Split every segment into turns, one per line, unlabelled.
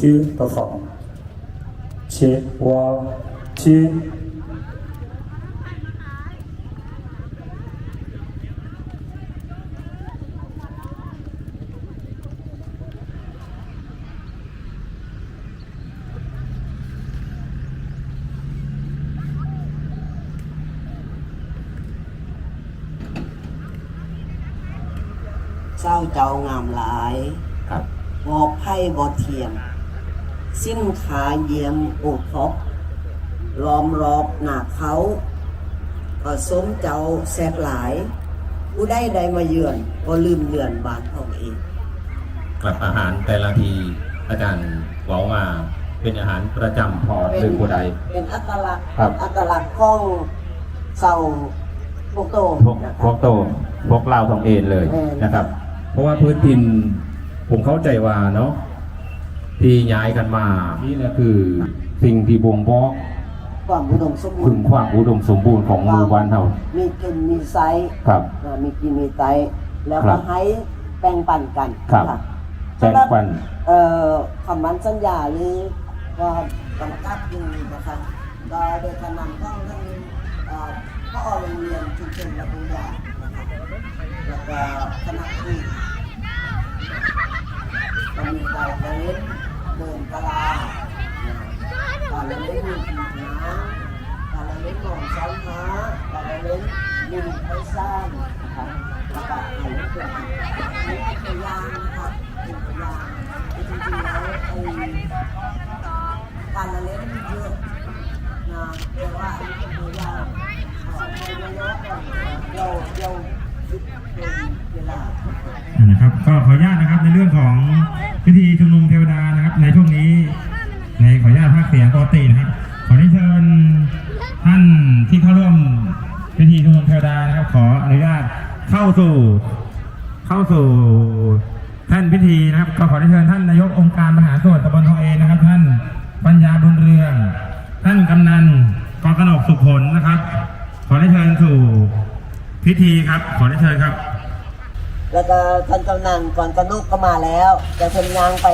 two perform ชวอลชิเศ
ร้าเจ้างามหลาย
ครับ
บอกไพ่บอเทียม สิ้นขาเยี่ยมโอทบล้อมรอบหนาเขาก็สมเจ้าแซกหลาย ผู้ได้ใดมาเยือน ก็ลืมเลือนบาทของเอง
กลับอาหารแต่ละทีอาจารย์บอกว่าเป็นอาหารประจำพอร์ตหรือผู้ใด
เป็นอัตลักษณ์
ครับ
อัตลักษณ์ของเศร้าพวกโต
พวก
นะค
พ
รั
ว
บ
กโตพวกเล่าวทองเอ็นเลย
เออ
นะครับ เพราะว่าพื้นถิ่นผมเข้าใจว่าเนาะ ที่ย้ายกันมา นี่แหละคือสิ่งที่บ่งบอก
ความอุดมสมบู
ถึ
รงณ์
ความอุดมสมบูรณ์ของหมู่บ้านเฮา
มีกินมีไซส์
ครับ
อ่ามีกินมีไซส์แล้ว
ครั
ก็
บ
ให้แบ่งปันกัน
ครับะแบ่งปัน
เอ่อคำมันสัญญาหรือว่ากำกับอยู่นะคะก็โดยการนำต้องทั้งเอ่อพ่อโรงเรียนชุมชนและบุญญานะคะแล้วก็คณะครูก็มีการเล่น เดินกลาการเล่นมีผีน้ำการเล่นหมองซ้อนม้าการเล่นมีไฟซ่านนะคะแล้วก็ให้เล่นตัวนี้เป็นตัวอย่างนะคะเป็นตัวอย่างจริงๆแล้วไอ้การละเล่นมันเยอะนะแต่ว่าอันนี้เป็นตัวอย่างเระยอนเดี๋ยวเดี๋ยวหยุดเป็นเวลา
นะครับ ก็ขออนุญาตนะครับในเรื่องของพิธีชุมนุมเทวดานะครับ ในช่วงนี้ ในขออนุญาตภาคเสียงปกตินะครับ ขอเชิญท่านที่เข้าร่วมพิธีชุมนุมเทวดานะครับ ขออนุญาตเข้าสู่เข้าสู่ท่านพิธีนะครับ ก็ขอเชิญท่านนายกองค์การมหาส่วนตำบลทองเอนนะครับ ท่านปัญญาบุญเรือง ท่านกำนันกอกนกสุขผลนะครับ ขอได้เชิญสู่ พิธีครับ ขอได้เชิญครับ
แล้วก็ท่านกำนันก่อนกระนุกก็มาแล้วแต่เพิ่นยางไป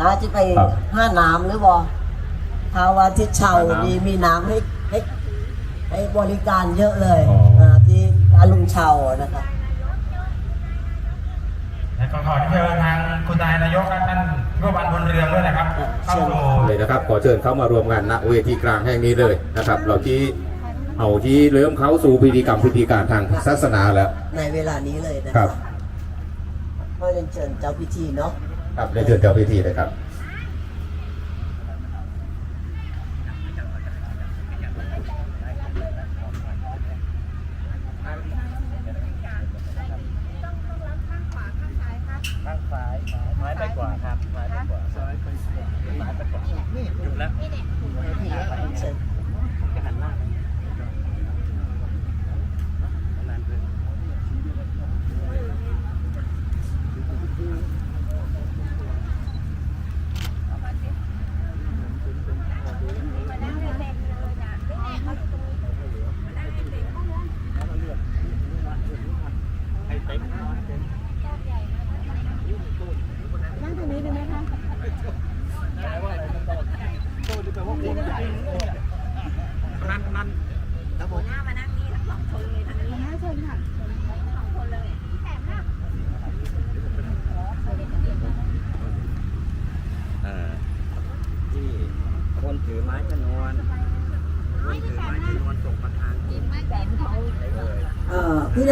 นะจะไป
ครับ
ห้าน้ำหรือบ่ภาวาที่เช่า
ห้าน้ำ
มีมีน้ำให้ให้ให้บริการเยอะเลย
อ๋ออ่า
ที่อาลุงเช่านะคะ
และก็ขอเชิญทางคุณนายนายกและท่านผู้บันบนเรืองด้วยนะครับเข้าสู่
เลยนะครับขอเชิญเข้ามารวมกันณเวทีกลางแห่งนี้เลยนะครับ เราที่ เอาที่เริ่มเข้าสู่พิธีกรรมพิธีการทางศาสนาแล้ว
ในเวลานี้เลยนะ
ครั
คะ
บ
ก็เรียนเชิญเจ้าพิธีเนาะ
ครับได้เชิญเจ้าพิธีเลยครับ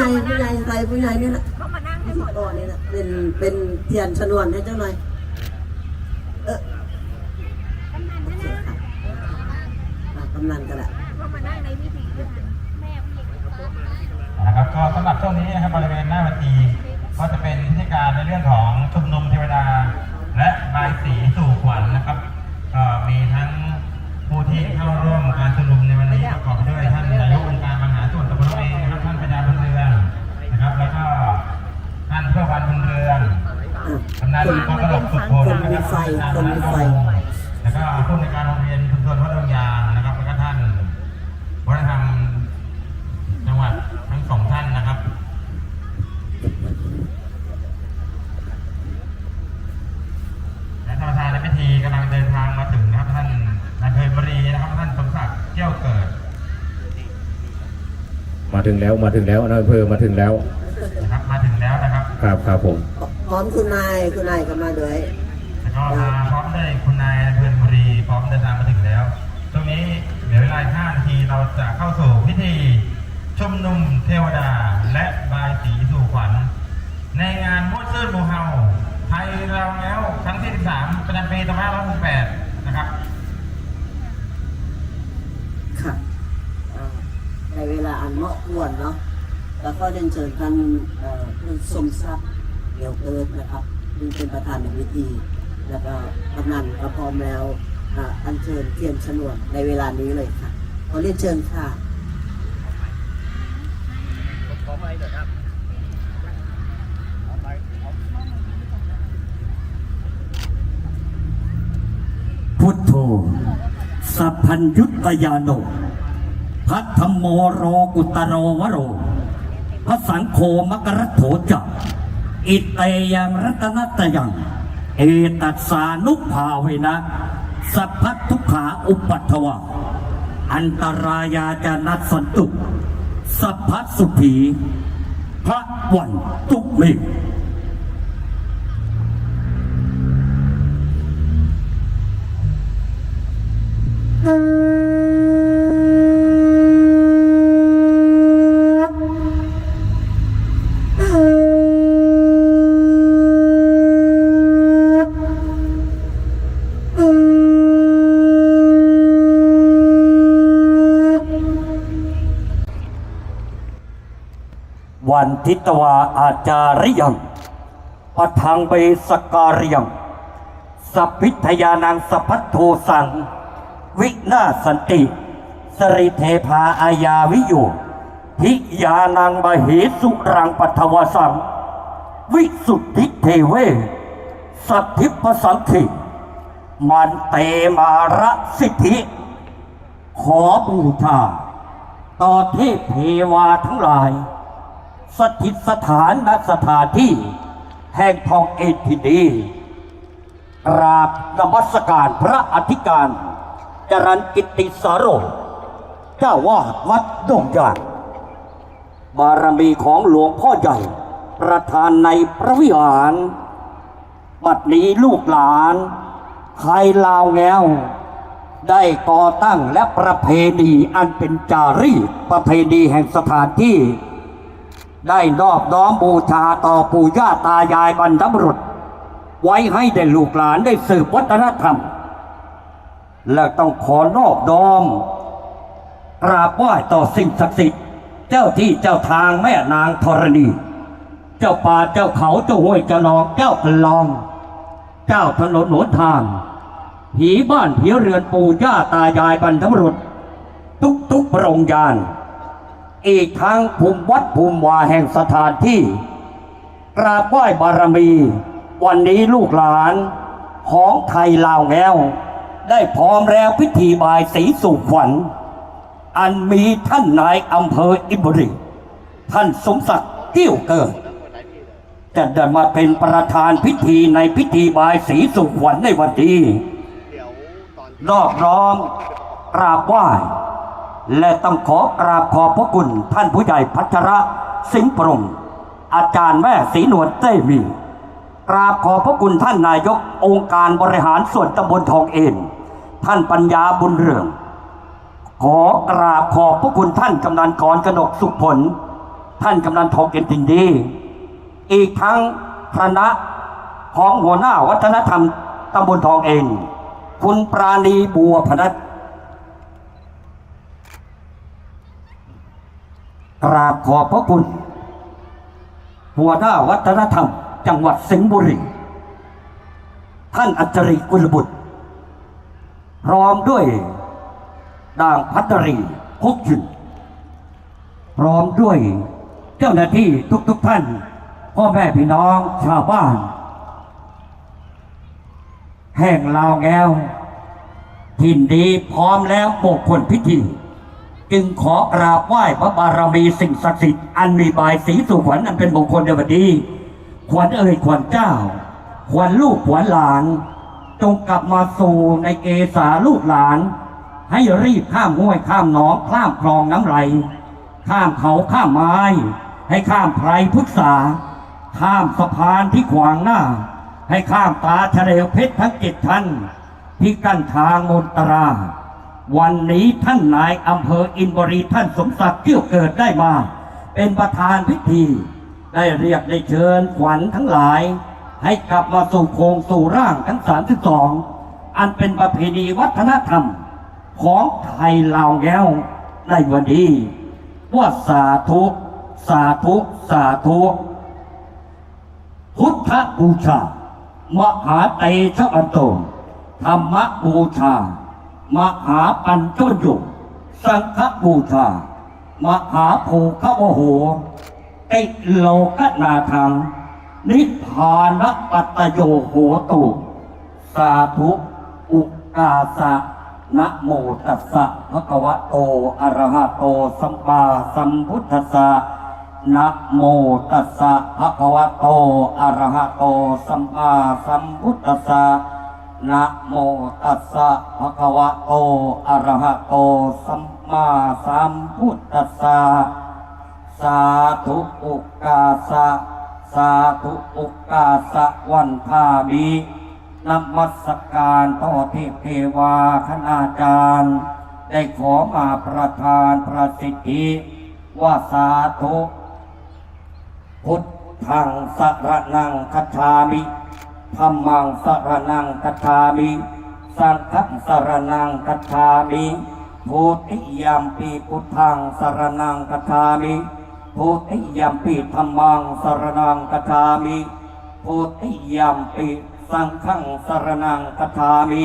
อ
ผู้ใหญ่ผู้ใหญ่ใครผู้ใหญ่เนี่ยนะ
เขามานั่ง
พิ
ให้
ธี
หมด
กรเนี่ยนะเป็นเป็นเทียนชนวนให้เจ้าหน่อยเออโอเคค่ะอะกำนันกันแหละ
เขามานั่งในพิธีด้วยนะ
นะครับก็สำหรับช่วงนี้นะครับบริเวณหน้าเวทีก็จะเป็นพิธีการในเรื่องของชุมนุมเทวดา และบายสีสู่ขวัญนะครับก็มีทั้งผู้ที่เข้าร่วมการชุมนุมในวันนี้ประกอบไปด้วยท่านนายกอง ก็ท่านเพื่อวันบุญเรือน
อะ
กำนันกองกระหลกสุขผลนะครับ
คนมีไฟคนมีไฟ
แล้วก็ผู้ในการโรงเรียนชุมชนวัดดงยางนะครับแล้วก็ท่านวัฒนธรรมจังหวัดทั้งสองท่านนะครับและท่านประธานในพิธีกำลังเดินทางมาถึงนะครับท่านนายเพลบรีนะครับท่านสมศักดิ์เกี้ยวเกิด
มาถึงแล้วมาถึงแล้วนายอำเภอมาถึงแล้ว
ครับครับ
ครับผม
พร้อมคุณนายคุณนายก็มาด้วย
แล้วก็มาพร้อมด้วยคุณนายอำเพลินบุรีพร้อมเดินทางมาถึงแล้ว ตรงนี้เหลือเวลา5นาทีเราจะเข้าสู่พิธีชุมนุมเทวดาและบายสีสู่ขวัญ ในงานมวดซื่นบูเฮาไทยเราแล้วครั้งที่13ประจำปี2568นะครับ
ค่ะอ่าในเวลาอันเหมาะควรเนาะแล้วก็เรียนเชิญท่านเอ่อคุณ สมศักดิ์เกียวเกิดนะครับซึ่งเป็นประธานในพิธี แล้วก็กำนันก็พร้อมแล้วอ่าอัญเชิญเทียนฉนวนในเวลานี้เลยค่ะขอเรียนเชิญค่ะ
ขอไม้หน่อยครับเอา
พุทโธ สัพพัญยุตยาโน พัทธมโมโรกุตโรวโร ระสังโฆมกรโถจักอิตเตยังรัตนตยัง เอตัสสานุภาเวนะ สัพพัททุกขาอุปัตถวะ อันตรายาจานัสสันตุสัพพัสสุผี พระวันตุเม วันทิตวาอาจาริยังปะทังเบสการยังสัพพิทยานังสัพพัทโทสัง วินาสันติ สริเทพาอายาวิโยพิยานังมเหสุรังปัทวสัง วิสุทธิเทเว สัพทิปสังขิมันเตมาระสิทธิ ขอบูชาต่อเทพเทวาทั้งหลาย สถิตสถานณสถานที่ แห่งทองเอทีดีกราบนมัสการพระอธิการ จรันกิติสาโรเจ้าวาดวัดดงยางบารมีของหลวงพ่อใหญ่ ประธานในพระวิหาร บัดนี้ลูกหลานไทยลาวแงวได้ก่อตั้งและประเพณีอันเป็นจารีตประเพณีแห่งสถานที่ ได้นอบน้อมบูชาต่อปู่ย่าตายายบรรพบุรุษ ไว้ให้ได้ลูกหลานได้สืบวัฒนธรรม และต้องขอนอบน้อมกราบไหว้ต่อสิ่งศักดิ์สิทธิ์เจ้าที่เจ้าทางแม่นางธรณี เจ้าป่าเจ้าเขาเจ้าห้วยเจ้าหนองเจ้าพลอง เจ้าถนนหนทางผีบ้านผีเรือนปู่ย่าตายายบรรพบุรุษ ทุกทุกๆพระองค์ยาน อีกทั้งภูมิวัดภูมิวาแห่งสถานที่ กราบไหว้บารมี วันนี้ลูกหลานของไทยลาวแง้ว ได้พร้อมแล้วพิธีบายสีสู่ขวัญ อันมีท่านนายอำเภออิบุรีท่านสมศักดิ์เกี้ยวเกิดจะได้มาเป็นประธานพิธีในพิธีบายสีสู่ขวัญในวัน
นี้
รอบร้อมกราบไหว้ และต้องขอกราบขอบพระคุณท่านผู้ใหญ่พัชระสิงห์ปรมอาจารย์แม่ศรีนวลเต้มีกราบขอบพระคุณท่านนายกองค์การบริหารส่วนตำบลทองเอ็นท่านปัญญาบุญเรือง ขอกราบขอบพระคุณท่านกำนันกรกนกสุขผล ท่านกำนันทองเกยนตินดี อีกทั้งคณะของหัวหน้าวัฒนธรรมตำบลทองเองคุณปราณีบัวพนัส กราบขอบพระคุณ หัวหน้าวัฒนธรรม จังหวัดสิงห์บุรี ท่านอัจฉริกุลบุตรพร้อมด้วยด่างพัตรีฮกยุนพร้อมด้วยเจ้าหน้าที่ทุกๆทท่าน พ่อแม่พี่น้องชาวบ้าน แห่งลาวแก้ว ทินดีพร้อมแล้วโปกคนพิธี จึงขอกราบไหว้พระบารมีสิ่งศักดิ์สิทธิ์อันมีบายสีสู่ขวัญอันเป็นมงคลในวันนี้ขวัญเอ่ยขวัญเจ้า ขวัญลูกขวัญหลาน จงกลับมาสู่ในเกษาลูกหลาน ให้รีบข้ามห้วยข้ามหนองข้ามคลองน้ำไหล ข้ามเขาข้ามไม้ ให้ข้ามไพรพุทธาข้ามสะพานที่ขวางหน้า ให้ข้ามตาทะเลเพชรทั้งเจ็ดชั้นที่กั้นทางมนตรา วันนี้ท่านนายอำเภออินบุรีท่านสมศักดิ์เกี่ยวเกิดได้มา เป็นประธานพิธี ได้เรียกได้เชิญขวัญทั้งหลาย ให้กลับมาสู่โครงสู่ร่างทั้ง32อันเป็นประเพณีวัฒนธรรมของไทยลาวแก้วในวันนี้ว่าสาธุสาธุสาธุพุทธบูชามหาเตชะอันโตธรรมบูชา มหาปัญจโยสังฆบูชามหาภูขโมโหติโลกนาทัง นิพพานปัตตโยโหตุ สาธุอุกาสะนะโมตัสสะภะคะวะโตอะระหะโตสัมมาสัมพุทธัสสะนะโมตัสสะภะคะวะโตอะระหะโตสัมมาสัมพุทธัสสะ นะโมตัสสะภะคะวะโต อะระหะโต สัมมาสัมพุทธัสสะ สาธุอุกกาสะ สาธุอุกกาสะวันทามีนมัสการต่อเทพเทวาคณาจารย์ ได้ขอมาประทานประสิทธิว่าสาธุ พุทธังสระนังคัจฉามิ ธรรมังสรนังคัจฉามิสังฆังสรนังคัจฉามิพุทธิยัมปีพุทธังสรนังคัจฉามิพุทธิยัมปีธรรมังสรนังคัจฉามิพุทธิยัมปีสังฆังสรนังคัจฉามิ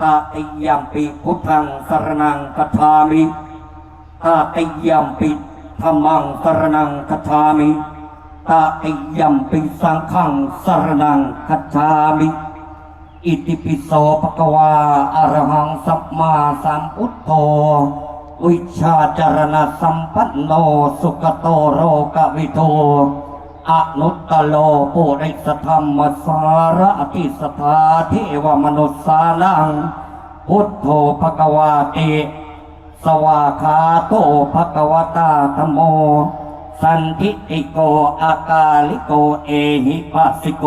ตาติยัมปีพุทธังสรนังคัจฉามิตาติยัมปิธรรมังสรนังคัจฉามิ ตาติยัมปิสังฆังสรนังคัจฉามิอิติปิโสภะควาอะระหังสัมมาสัมพุทโธวิชาจารณสัมปันโนสุขโตโรกวิโทอนุตตโลปุริสธรรมสารติสถาเทวมนุสสานังพุทโธภะคะวาติสวาคาโตภะคะวตาธโม สันทิติโกอากาลิโกเอหิปัสสิโก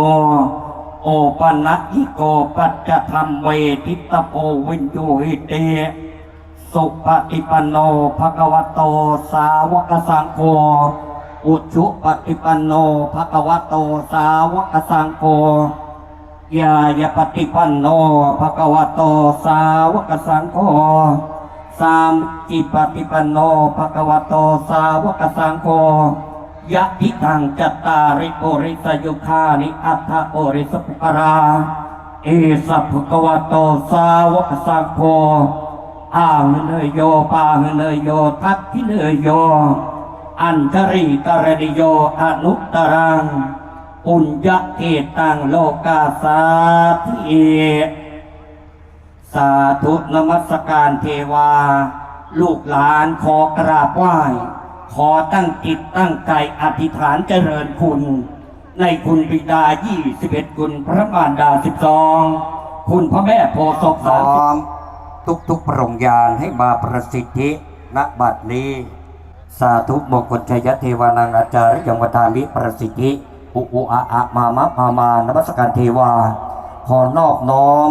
โอปันหิโกปัจจธรรมเวทิตโพวินยูหิเต สุปฏิปันโนภะคะวะโตสาวกสังโฆอุชุปฏิปันโนภะคะวะโตสาวกสังโฆยายปฏิปันโนภะคะวะโตสาวกสังโฆ สามจิปฏิปันโนภะควโตสาวกสังโฆยะทิทังจัตตาริโกริสยุคานิอัตถโอริสปุกรา เอสัพพะควโตสาวกสังโฆอาหเนยโยปาหเนยโยทัตทิเนยโย อันตริกรณิโยอนุตตรังปุญญเกตังโลกาสาธิ สาธุนมัสการเทวา ลูกหลานขอกราบไหว้ ขอตั้งจิตตั้งใจอธิษฐานเจริญคุณ ในคุณบิดา 21 คุณพระมารดา 12 คุณพระแม่โพธิ์ศพสามทุกทุกปรงยานให้มาประสิทธิณบัดนี้ สาธุมงคลชัยเทวานังอาจารย์ยังวทามิประสิทธิ อุอุอาอะมามะมามานมัสการเทวา ขอนอบน้อม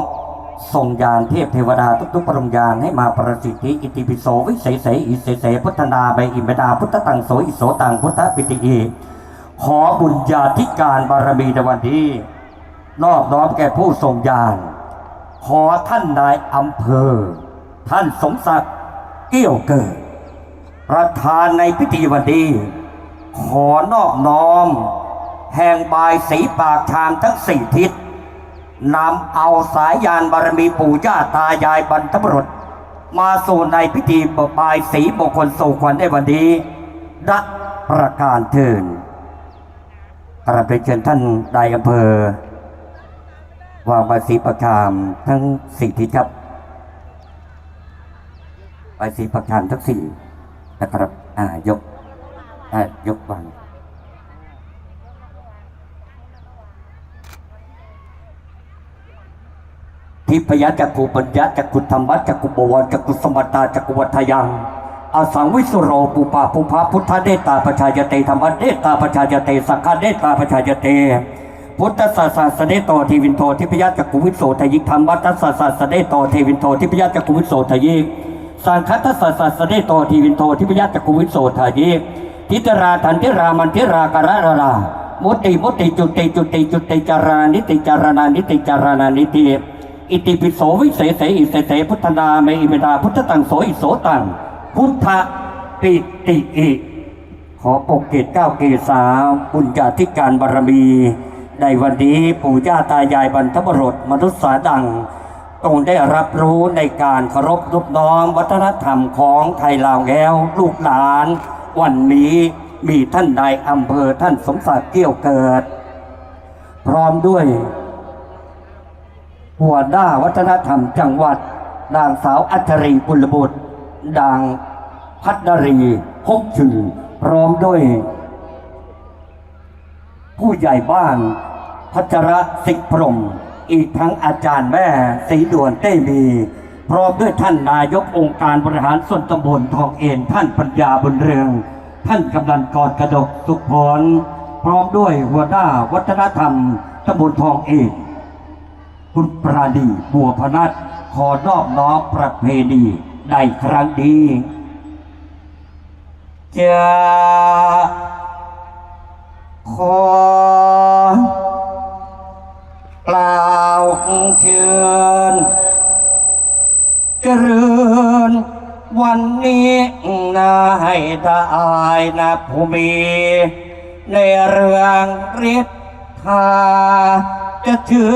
ส่งยานเทพเทวดาทุกๆปรมยานให้มาประสิทธิอิติปิโสวิเศษเสอิเสเสพุทธนาใบอิมดาพุทธตังโสอิโสตังพุทธปิติอีขอบุญญาธิการบารมีในวันนี้นอบน้อมแก่ผู้ทรงญาณขอท่านนายอำเภอ ท่านสมศักดิ์เกี้ยวเกิด ประธานในพิธีวันนี้ขอนอบน้อม แห่งบายสีปากชามทั้งสี่ทิศ นำเอาสายยานบารมีปู่ย่าตายายบรรพบุรุษ มาสู่ในพิธีบายสีมงคลสู่ขวัญในวันนี้รัประการเทินกราบเรียนเชิญท่านนายอำเภอวางบาสีประชามทั้งสี่ทิศครับบาสีประชามทั้งสี่นะครับอ่ายกอ่ายกวาง ทิพยจักกุปัญญาจักกุธรรมะจักกุบวรจักกุสมตาจักกุวัฏยังอาสังวิสุโรปุปาปุภาพุทธเดตาปชายเตธรรมเดตาปชายเตสังฆเดตาปชายเตพุทธศาสนาสเดโตทีวินโททิพยจักกุวิโสทยิกธรรมวัตศาสนาสเดโตทีวินโททิพยจักกุวิโสทยิกสังคัตศาสนาสเดโตทีวินโททิพยจักกุวิโสทยิกทิตราทันทิรามันทิราการารามุติมุติจุติจุติจุติจารานิติจารานิติจารานิติ อิติปิโสวิเศษเสอิเสเสพุทธนาเมอิเมดาพุทธตังโสอิโสตัง พุทธปิติอิขอปกเกตเก้าเกษาบุญญาธิการบารมี ในวันนี้ปู่ย่าตายายบรรพบุรุษมนุษย์สาดังต้องได้รับรู้ในการเคารพรูปน้อมวัฒนธรรมของไทยลาวแล้วลูกหลาน วันนี้มีท่านนายอำเภอท่านสมศักดิ์เกี้ยวเกิด พร้อมด้วย หัวหน้าวัฒนธรรมจังหวัด นางสาวอัจรีบุญบุตรนางพัฒนรีฮกชื่นพร้อมด้วย ผู้ใหญ่บ้าน พัชระสิกพรม อีกทั้งอาจารย์แม่สีด่วนเต้มี พร้อมด้วยท่านนายกองค์การบริหารส่วนตำบลทองเอ็นท่านปัญญาบุญเรือง ท่านกำนันกอดกระดกสุขพรพร้อมด้วยหัวหน้าวัฒนธรรมตำบลทองเอ็น คุณปราณีบัวพนัสขอนอบน้อมประเพณีในครั้งนี้จะขอกล่าวเชิญเจริญวันนี้นาให้ได้นะผู้มีในเรื่องฤทธาจะเชิ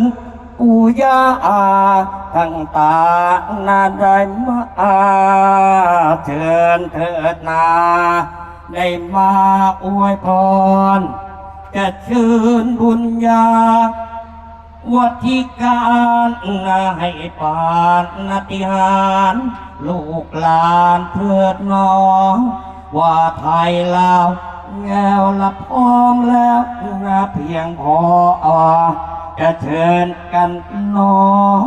ญ ปูยาอาทั้งตานาได้มาเชิญเถิดนา ได้มาอวยพรจะเชิญบุญญาวัธิการให้ปานนาติหารลูกหลานเพื่อนน้อง ว่าไทยลาวแงวละพองแล้วนะเพียงพอ จะเชิญกันน้อง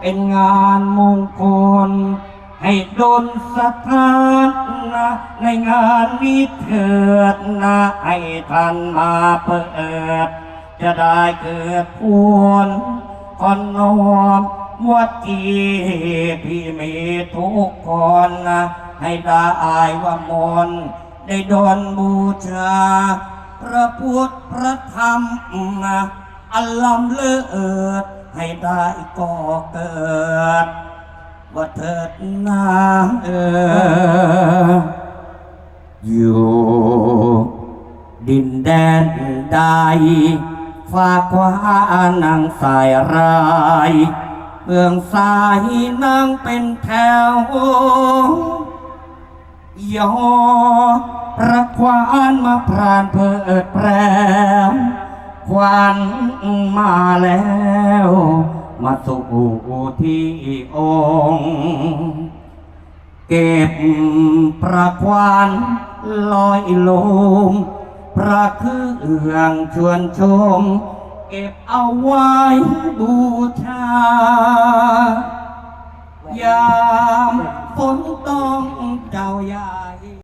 เป็นงานมงคล ให้ดลสถานนะในงานนี้เถิดนะให้ท่านมาเปิด จะได้เกิดพวนคอนนอมวัดทีพี่มีทุกคนนะให้ได้อายว่ามนได้ดนบูชา พระพุทธพระธรรมนะ อัลลัมเลิศให้ได้ก่อเกิด ว่าเถิดนางเอออยู่ ดินแดนใดฝากว่านังสายรายเมืองสายนางเป็นแถวยอพระควานมาพรานเพิดแปร ควันมาแล้ว มาสู่ที่องค์ เก็บประควันลอยลมพระเครื่องชวนชม เก็บเอาไว้บูชา
ย
ามฝนต้องเจ้ายา